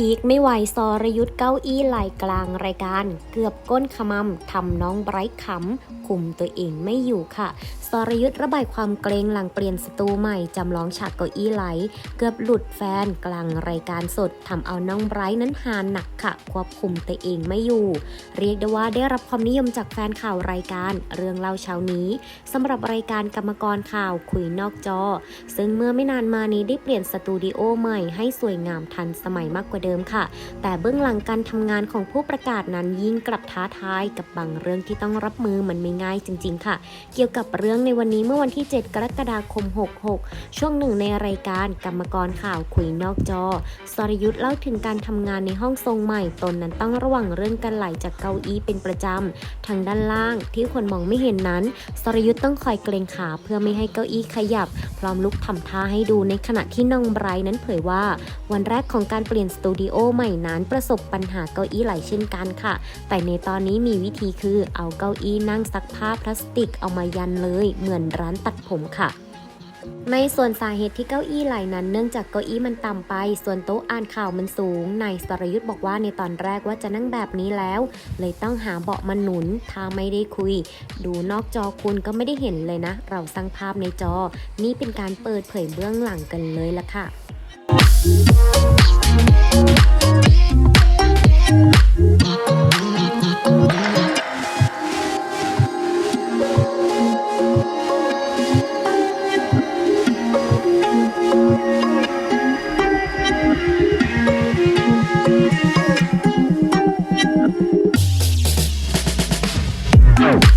พีคไม่ไหวสรยุทธ์เก้าอี้ไหลกลางรายการ เกือบก้นขมำทำน้องไบรท์ขำคุมตัวเองไม่อยู่ค่ะสรยุทธ์ระบายความเกรงหลังเปลี่ยนสตูใหม่ จำลองฉากเก้าอี้ไหล เกือบหลุดแฟนกลางรายการสดทำเอาน้องไบรท์นั้นหาหนักค่ะ ควบคุมตัวเองไม่อยู่ เรียกได้ว่าได้รับความนิยมจากแฟนข่าวรายการ เรื่องเล่าเช้านี้สำหรับรายการกรรมกรข่าวคุยนอกจอ ซึ่งเมื่อไม่นานมานี้ได้เปลี่ยนสตูดิโอใหม่ให้สวยงามทันสมัยมากกว่าเดิมค่ะ แต่เบื้องหลังการทำงานของผู้ประกาศนั้นยิ่งกลับท้าทายกับบางเรื่องที่ต้องรับมือมันไม่ง่ายจริง ๆ ค่ะ เกี่ยวกับเรื่องในวันนี้เมื่อวันที่ 7 กรกฎาคม 66 ช่วงหนึ่งในรายการกรรมกรข่าวคุยนอกจอสรยุทธ์เล่าถึงการทำงานในห้องทรงใหม่ตนนั้นต้องระวังเรื่องการไหลจากเก้าอี้เป็นประจำทางด้านล่างที่คนมองไม่เห็นนั้น สรยุทธ์ต้องคอยเกรงขาเพื่อไม่ให้เก้าอี้ขยับ พร้อมลุกทำท่าให้ดูในขณะที่น้องไบรท์นั้นเผยว่า วันแรกของการเปลี่ยนสตูดิโอใหม่นั้นประสบปัญหาเก้าอี้ไหลเช่นกันค่ะ แต่ในตอนนี้มีวิธีคือเอาเก้าอี้นั่งซักผ้าพลาสติกเอามายันเลยเหมือนร้านตัดผมค่ะในส่วนสาเหตุที่เก้าอี้ไหลนั้นเนื่องจากเก้าอี้มันต่ำไป ส่วนโต๊ะอ่านข่าวมันสูง นายสรยุทธ์บอกว่าในตอนแรกว่าจะนั่งแบบนี้แล้ว เลยต้องหาเบาะมาหนุน ถ้าไม่ได้คุย ดูนอกจอคุณก็ไม่ได้เห็นเลยนะ เราสร้างภาพในจอ นี่เป็นการเปิดเผยเบื้องหลังกันเลยละค่ะ Oh.